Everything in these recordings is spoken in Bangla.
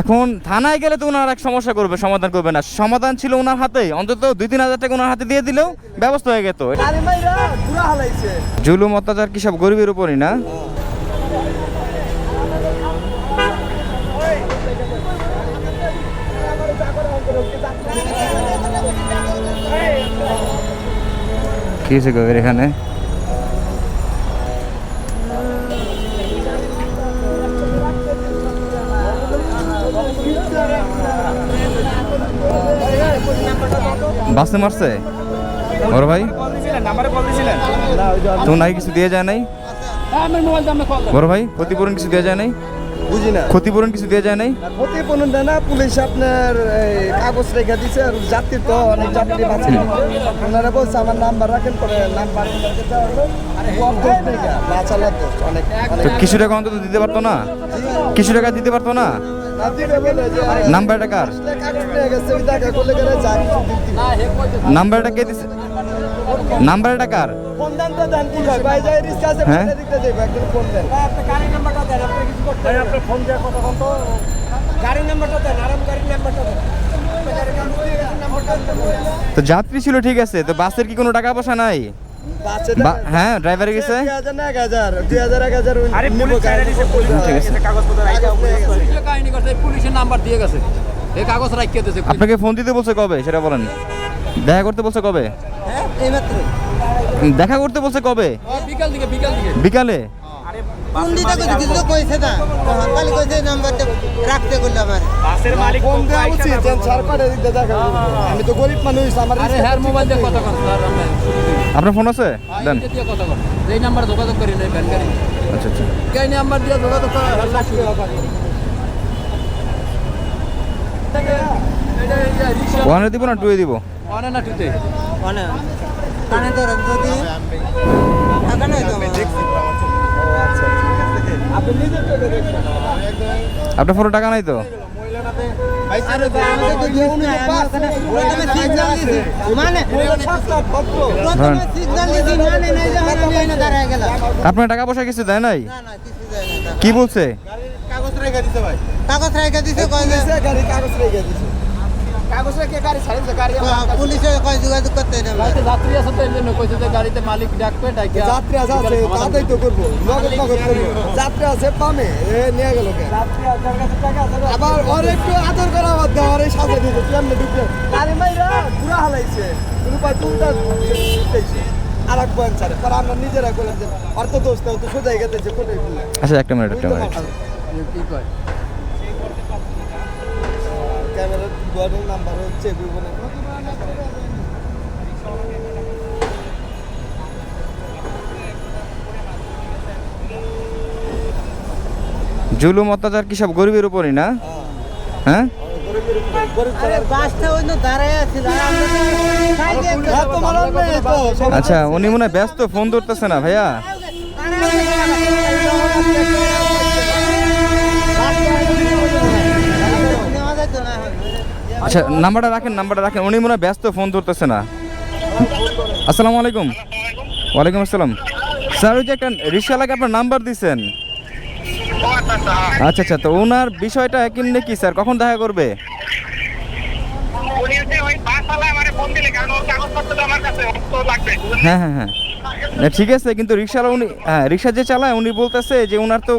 এখন থানায় গেলে তো ওনার এক সমস্যা করবে সমাধান করবে না। সমাধান ছিল ওনার হাতে অন্তত দুই তিন হাজার টাকা ওনার হাতে দিয়ে দিলেও ব্যবস্থা হয়ে হালাইছে। জুলুম অত্যাচার কি সব গরিবের উপরই না? কি হয়েছে গভীর এখানে? বাসে মারছে? ওর ভাই? তো নাই কিছু দিয়ে যায় নাই? বড় ভাই ক্ষতিপূরণ কিছু দেওয়া যায় নাই? বুঝি না ক্ষতিপূরণ কিছু দেওয়া যায় নাই? ক্ষতিপূরণ দেয় না পুলিশ আপনার কাগজ রেখে দিছে আর যাত্রী তো অনেক যাত্রী বাঁচে। ওনারা বলছে আমার নাম্বার রাখেন পরে নাম্বার কিছু টাকা অন্তত দিতে পারতো না? কিছু টাকা দিতে পারতো না? নাম্বারটা কার? নাম্বারটা কে দিছে? নাম্বারটা কার? হয়? তো যাত্রী ছিল ঠিক আছে, তো বাসের কি কোনো টাকা পয়সা নাই? হ্যাঁ ড্রাইভারে গেছে। আপনাকে ফোন দিতে বলছে কবে? সেটা বলেন। দেখা করতে বলছে কবে? দেখা করতে বলছে কবে? বিকাল? কোন দিকে কইছে কিছু তো কইছে না। খালি কইছে নাম্বারটা রাখতে কইলো আমার। বাসের মালিক ফোন ফোন উচিত যেন সরকারে দিতে দেখা আমি তো গরিব মানুষ আমার আরে হ্যার মোবাইল দিয়ে কথা কর আপনার ফোন আছে? দেন। দিয়ে কথা এই নাম্বার যোগাযোগ করি নাই ব্যান গাড়ি আচ্ছা আচ্ছা। এই নাম্বার দিয়ে যোগাযোগ করা হাল্লা শুরু ওয়ানে দিব না টুয়ে দিব? অনে না টুতে? মানে কানে তো রক্ত দি টাকা নাই তো আপনি নিজে চলে দেখছেন আপনার ফোনে টাকা নাই তো? মানে প্রথমে সিগন্যাল দিছি মানে আপনার টাকা পয়সা কিছু দেয় নাই? না না কিছু যায় না কি বলছে? কাগজ রেখে দিছে ভাই। কাগজ রেখে দিছে গাড়ি কাগজ রেখে দিছে। পুলিশে কয় যোগাযোগ করতে না যাত্রী আছে তো এই জন্য কইছে যে গাড়িতে মালিক ডাকবে ডাকিয়া যাত্রী আছে আছে তাতেই তো করব। নগদ নগদ করব। যাত্রী আছে পামে এ নিয়ে গেল কে? আবার ওর একটু আদর করা বাদ দাও আর এই সাজা দিতে কেমনে ঢুকলো আরে মাইরা পুরা হালাইছে। কোনো পায় টুলটা আর এক পয়েন্ট ছাড়ে। পরে আমরা নিজেরা করলাম যে আর তো তো সোজাই গেতেছে কোথায় আচ্ছা একটা মিনিট একটা মিনিট কি কয়? গোয়ারের নাম্বার হচ্ছে জুলুম অত্যাচার কি সব গরিবের উপরই না? হ্যাঁ। হ্যাঁ, আচ্ছা উনি মনে হয় ব্যস্ত ফোন ধরতেছে না ভাইয়া নেওয়া যায় তো না আচ্ছা নাম্বারটা রাখেন নাম্বারটা রাখেন। উনি মনে ব্যস্ত ফোন ধরতেছে না। আসসালামু আলাইকুম। ওয়ালাইকুম আসসালাম। স্যার ওই যে একটা রিক্সাওয়ালাকে আপনার নাম্বার দিছেন। আচ্ছা আচ্ছা তো ওনার বিষয়টা কেমনি কি স্যার? কখন দেখা করবে? হ্যাঁ হ্যাঁ হ্যাঁ। ঠিক আছে কিন্তু রিক্সাওয়ালা উনি হ্যাঁ রিক্সা যে চালায় উনি বলতেছে যে ওনার তো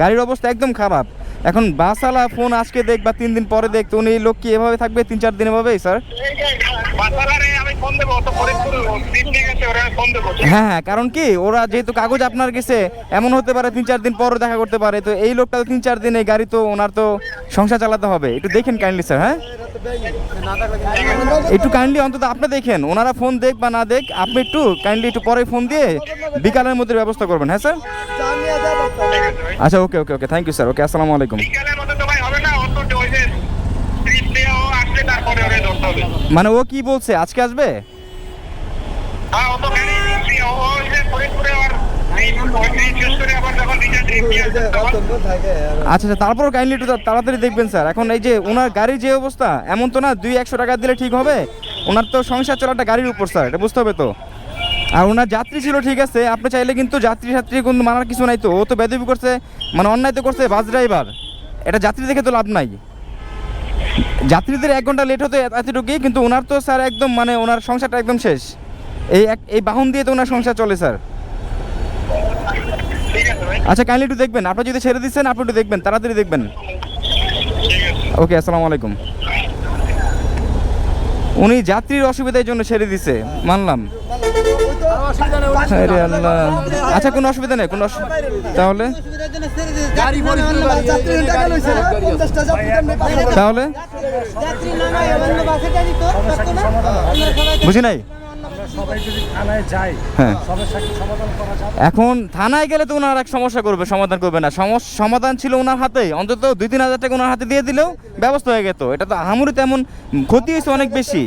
গাড়ির অবস্থা একদম খারাপ। এখন বাসালা ফোন আজকে দেখ বা তিন দিন পরে দেখ, তো উনি লোক কি এভাবে থাকবে? তিন চার দিন এভাবেই স্যার হ্যাঁ হ্যাঁ কারণ কি ওরা যেহেতু কাগজ আপনার গেছে এমন হতে পারে তিন চার দিন পরও দেখা করতে পারে তো এই লোকটা তিন চার দিন এই গাড়ি তো ওনার তো সংসার চালাতে হবে। একটু দেখেন কাইন্ডলি স্যার হ্যাঁ? একটু কাইন্ডলি অন্তত আপনি দেখেন ওনারা ফোন দেখ বা না দেখ আপনি একটু কাইন্ডলি একটু পরে ফোন দিয়ে বিকালের মধ্যে ব্যবস্থা করবেন হ্যাঁ স্যার। আচ্ছা okay okay okay thank you sir okay আসসালামু আলাইকুম। যে ও কি বলছে? আজকে আসবে? আচ্ছা আচ্ছা তারপর কাইন্ডলি একটু তাড়াতাড়ি দেখবেন স্যার। এখন এই যে ওনার গাড়ির যে অবস্থা এমন তো না দুই একশো টাকা দিলে ঠিক হবে? ওনার তো সংসার চলাটা গাড়ির উপর স্যার এটা বুঝতে হবে তো। আর ওনার যাত্রী ছিল ঠিক আছে আপনি চাইলে কিন্তু যাত্রী সাত্রী কোনো মানার কিছু নাই তো। ও তো বেদবি করছে মানে অন্যায় তো করছে বাস ড্রাইভার এটা যাত্রী দেখে তো লাভ নাই। যাত্রীদের এক ঘণ্টা লেট হতো এতটুকুই কিন্তু ওনার তো স্যার একদম মানে ওনার সংসারটা একদম শেষ। এই এক এই বাহন দিয়ে তো ওনার সংসার চলে স্যার আচ্ছা কাইন্ডলি একটু দেখবেন। আপনি যদি ছেড়ে দিচ্ছেন আপনি একটু দেখবেন তাড়াতাড়ি দেখবেন। ওকে আসসালামু আলাইকুম। উনি যাত্রীর অসুবিধার জন্য ছেড়ে দিছে মানলাম। আচ্ছা কোনো অসুবিধা নেই কোনো তাহলে? তাহলে বুঝি নাই সবাই যদি থানায় যায় হ্যাঁ সবার সাথে সমাধান করা যাবে এখন থানায় গেলে তো ওনার এক সমস্যা করবে সমাধান করবে না সমাধান ছিল ওনার হাতে অন্তত দুই তিন হাজার টাকা ওনার হাতে দিয়ে দিলেও ব্যবস্থা হয়ে যেত এটা তো আহামরি তেমন ক্ষতি হয়েছে অনেক বেশি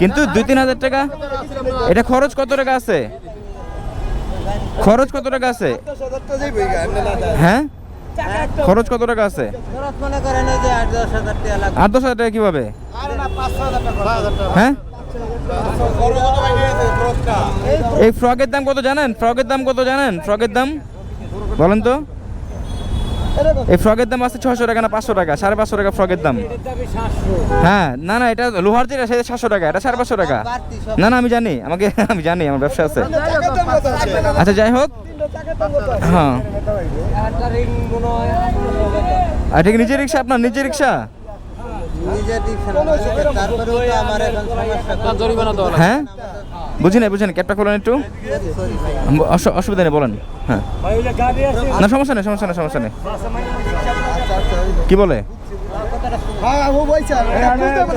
কিন্তু দুই তিন হাজার টাকা এটা খরচ কত টাকা আছে খরচ কত টাকা আছে। হ্যাঁ খরচ কত টাকা আছে? খরচ মনে করেন এই যে আট দশ হাজার টাকা কীভাবে? হ্যাঁ? এই ফ্রকের দাম কত জানেন? ফ্রকের দাম কত জানেন? ফ্রকের দাম? বলেন তো। এই ফ্রকের দাম আছে ছশো টাকা না পাঁচশো টাকা? সাড়ে পাঁচশো টাকা ফ্রকের দাম। হ্যাঁ না না এটা লোহার যেটা সেটা সাতশো টাকা এটা সাড়ে পাঁচশো টাকা। না না আমি জানি আমাকে আমি জানি আমার ব্যবসা আছে? আচ্ছা যাই হোক? হ্যাঁ। এটা কি নিজের রিক্সা, আপনার নিজের রিক্সা। হ্যাঁ? বুঝি না বুঝি না ক্যাবটা খোলেন একটু। অসুবিধা নেই, বলেন। হ্যাঁ। না, সমস্যা নেই সমস্যা নেই সমস্যা নেই। কি বলে।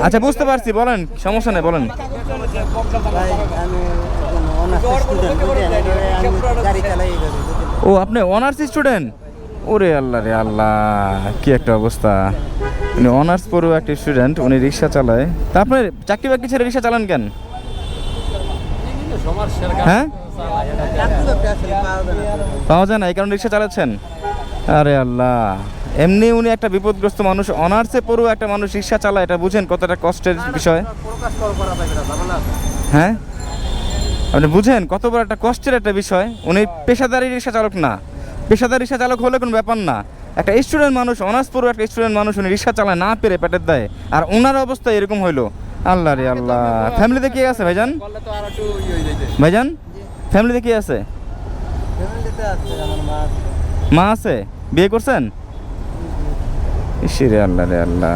আচ্ছা বুঝতে পারছি, বলেন, সমস্যা নেই, বলেন। ও, আপনি অনার্স স্টুডেন্ট ওরে আল্লাহ রে আল্লাহ, কি একটা অবস্থা। উনি অনার্স পড়ুয়া একটা স্টুডেন্ট উনি রিক্সা চালায়। তা আপনি চাকরি বাকরি ছেড়ে রিক্সা চালান কেন? হ্যাঁ? পাওয়া যায় না, এই কারণে রিক্সা চালাচ্ছেন? আরে আল্লাহ, এমনি উনি একটা বিপদগ্রস্ত মানুষ অনার্সে পড়ুয়া একটা মানুষ রিক্সা চালায়, এটা বুঝেন কতটা কষ্টের বিষয়। হ্যাঁ? আপনি বুঝেন কত বড় একটা কষ্টের একটা বিষয়। উনি পেশাদারি রিক্সা চালক না। পেশাদার রিক্সা চালক হলে কোনো ব্যাপার না। একটা স্টুডেন্ট মানুষ অনার্স পড়ুয়া একটা স্টুডেন্ট মানুষ উনি রিক্সা চালায় না পেরে পেটের দেয়। আর ওনার অবস্থা এরকম হইল। আল্লাহ রে আল্লাহ। ফ্যামিলিতে কে আছে ভাইজান? ইয়ে। ভাইজান? ফ্যামিলিতে কে আছে? মা আছে। বিয়ে করছেন? ইসিরে আল্লাহ রে আল্লাহ।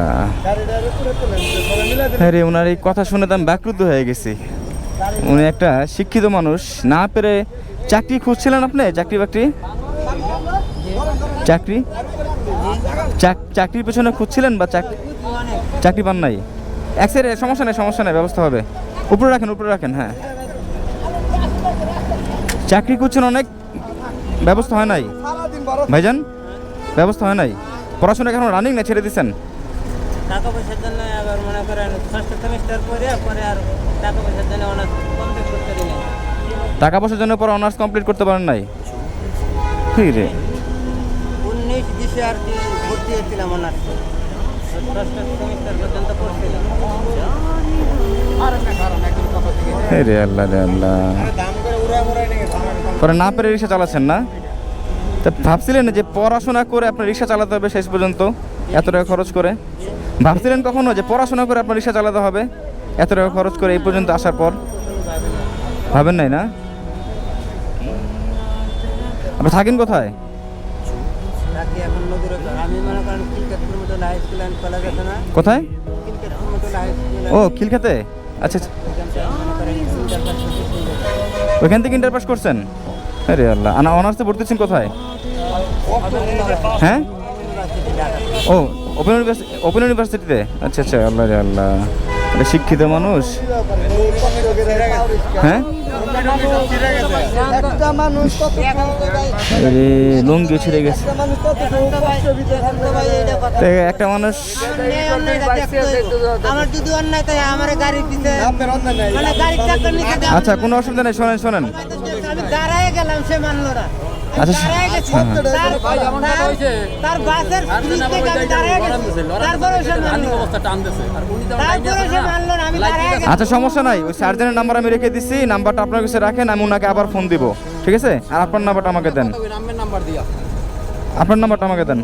হ্যাঁ রে ওনার এই কথা শুনে তো আমি ব্যাকরুদ্ধ হয়ে গেছি। উনি একটা শিক্ষিত মানুষ। না পেরে চাকরি খুঁজছিলেন আপনি? চাকরি বাকরি? চাকরি? চাকরির পেছনে খুঁজছিলেন বা চাক- চাকরি পান নাই? এক সাইডে সমস্যা নেই সমস্যা নেই, ব্যবস্থা হবে। উপরে রাখেন উপরে রাখেন হ্যাঁ। চাকরি খুঁজছেন অনেক, ব্যবস্থা হয় নাই। ভাইজান, ব্যবস্থা হয় নাই। পড়াশোনা এখন রানিং না ছেড়ে দিচ্ছেন টাকা পয়সার জন্য আবার মনে করেন ষষ্ঠ সেমিস্টার পরে পরে আর টাকা পয়সার জন্য দিলেন টাকা পয়সার জন্য পর অনার্স কমপ্লিট করতে পারেন নাই? ঠিক রে আল্লাহ। পরে না পেরে রিক্সা চালাচ্ছেন না? তা ভাবছিলেন যে পড়াশোনা করে আপনার রিক্সা চালাতে হবে শেষ পর্যন্ত? এত টাকা খরচ করে? ভাবছিলেন কখনো যে পড়াশোনা করে আপনার রিক্সা চালাতে হবে? এত টাকা খরচ করে এই পর্যন্ত আসার পর? ভাবেন নাই না? কলেজ থাকেন কোথায়? স্কুল ও খিলখাতে? আচ্ছা আচ্ছা। ওইখান থেকে ইন্টার পাস করছেন? আরে আল্লাহ আনা অনার্সে ভর্তি কোথায়? হ্যাঁ? ও ওপেন ইউনিভার্সিটি ওপেন ইউনিভার্সিটিতে আচ্ছা আচ্ছা আল্লাহ রে আল্লাহ। শিক্ষিত মানুষ? হ্যাঁ? লুঙ্গি ছিঁড়ে গেছে। একটা মানুষ মানে আচ্ছা কোনো অসুবিধা নেই, শোনেন শোনেন। দাঁড়ায় গেলাম সে মানলো না আচ্ছা। হ্যাঁ, হ্যাঁ। তার- বাসের থেকে আমি দাঁড়ায় গেছি। তারপরে সে মানলো আমি। আচ্ছা সমস্যা নাই ওই সার্জেনের নাম্বার আমি রেখে দিচ্ছি নাম্বারটা আপনার কাছে রাখেন আমি ওনাকে আবার ফোন দিব ঠিক আছে আর আপনার নাম্বারটা আমাকে দেন আপনার নাম্বারটা আমাকে দেন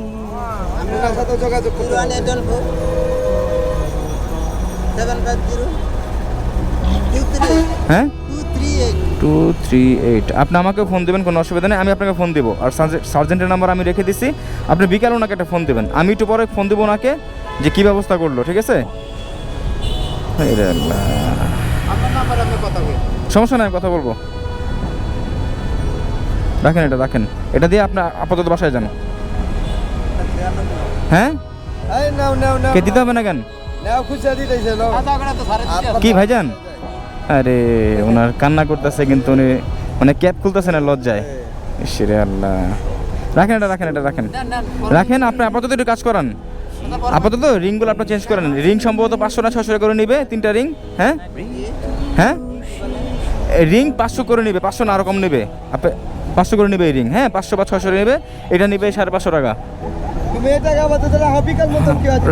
হ্যাঁ টু থ্রি এইট আপনি আমাকে ফোন দেবেন কোনো অসুবিধা নেই আমি আপনাকে ফোন দেবো। আর সার্জেন্টের নাম্বার আমি রেখে দিছি। আপনি বিকাল ওনাকে একটা ফোন দেবেন। আমি একটু পরে ফোন দেবো ওনাকে যে কী ব্যবস্থা করল ঠিক আছে? সমস্যা নাই আমি কথা বলব। রাখেন এটা রাখেন। এটা দিয়ে আপনার আপাতত বাসায় যান। হ্যাঁ? কে দিতে হবে না কেন? কি ভাইজান? আরে ওনার কান্না করতেছে কিন্তু উনি মানে ক্যাপ খুলতেছে না লজ্জায়। ইসরে আল্লাহ। রাখেন এটা রাখেন এটা রাখেন। নেন, নেন, রাখেন আপনি আপাতত একটু কাজ করান। আপাতত রিংগুলো আপনি চেঞ্জ করেন। রিং সম্ভবত পাঁচশো না ছশো করে নিবে তিনটা রিং হ্যাঁ? হ্যাঁ? রিং পাঁচশো করে নিবে পাঁচশো না আরও কম নেবে। আপনি পাঁচশো করে নিবে এই রিং হ্যাঁ? পাঁচশো বা ছশো নেবে এটা নিবে সাড়ে পাঁচশো টাকা।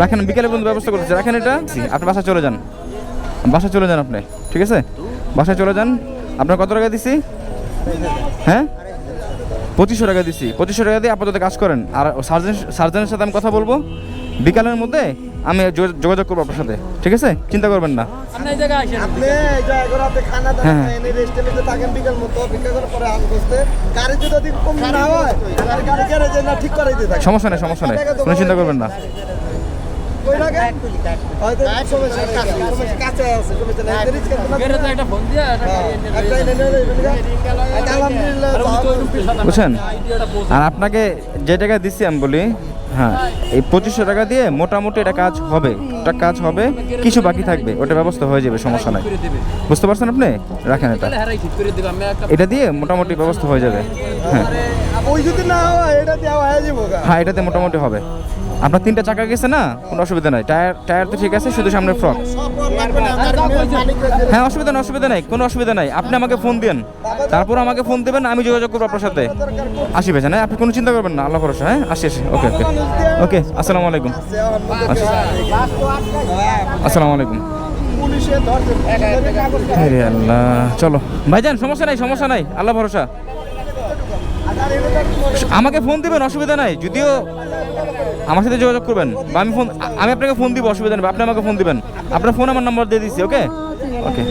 রাখেন বিকেলে পর্যন্ত ব্যবস্থা করতেছে। রাখেন এটা। আপনি বাসা চলে যান। বাসা চলে যান আপনি ঠিক আছে? বাসায় চলে যান। আপনার কত টাকা দিছি? হ্যাঁ? পঁচিশশো টাকা দিছি। পঁচিশশো টাকা দিয়ে আপাতত কাজ করেন। আর সার্জন সার্জনের সাথে আমি কথা বলব। বিকালের মধ্যে আমি যোগ- যোগাযোগ করব আপনার সাথে ঠিক আছে? চিন্তা করবেন না। আপনি এই জায়গায় আসেন। আপনি এই যে এগারো রাতে খানা দানা হ্যাঁ। হয়। তাহলে গাড়ি গ্যারেজে না ঠিক করে দিতে থাকে সমস্যা নেই সমস্যা নেই। কোনো চিন্তা করবেন না। বুঝছেন? আর আপনাকে যে টাকা দিচ্ছি আমি বলি হ্যাঁ এই পঁচিশশো টাকা দিয়ে মোটামুটি এটা কাজ হবে একটা কাজ হবে কিছু বাকি থাকবে ওটা ব্যবস্থা হয়ে যাবে সমস্যা নাই বুঝতে পারছেন আপনি রাখেন এটা তাহলে হারাই ঠিক করে দেবে আমি একটা এটা দিয়ে মোটামুটি ব্যবস্থা হয়ে যাবে হ্যাঁ হয় এটাতে মোটামুটি হবে। আপনার তিনটা চাকা গেছে না? কোনো অসুবিধা নাই। টায়ার টায়ার তো ঠিক আছে, শুধু সামনে ফ্রক হ্যাঁ অসুবিধা নেই, অসুবিধা নাই, কোনো অসুবিধা নাই। আপনি আমাকে ফোন দিন তারপর আমাকে ফোন দেবেন, আমি যোগাযোগ করব আপনার সাথে। আসি ভেজা হ্যাঁ আপনি কোনো চিন্তা করবেন না, আল্লাহ ভরসা হ্যাঁ? আসি আসি, ওকে ওকে। ওকে, আসসালামু আলাইকুম। আসসালামু আলাইকুম। আল্লাহ, চলো। ভাইজান, সমস্যা নাই সমস্যা নাই, আল্লাহ ভরসা। আমাকে ফোন দেবেন, অসুবিধা নাই। যদিও আমার সাথে যোগাযোগ করবেন, বা আমি ফোন আমি আপনাকে ফোন দিব, অসুবিধা নেই আপনি আমাকে ফোন দিবেন। আপনার ফোন আমার নাম্বার দিয়ে দিচ্ছি ওকে? ওকে।